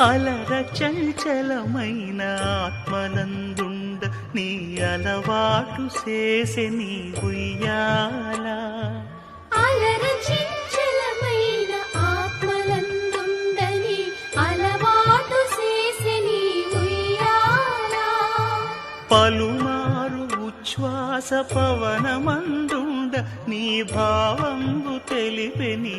అలర చంచలమైన ఆత్మనందుండ నీ అలవాటు చేసే నీ ఉయ్యాల. అలర చంచలమైన ఆత్మలందుండని అలవాటు చేసెని ఉయ్యాల. పలుమారు ఉచ్ఛ్వాస పవనమందుండ నీ భావంబు తెలిపే నీ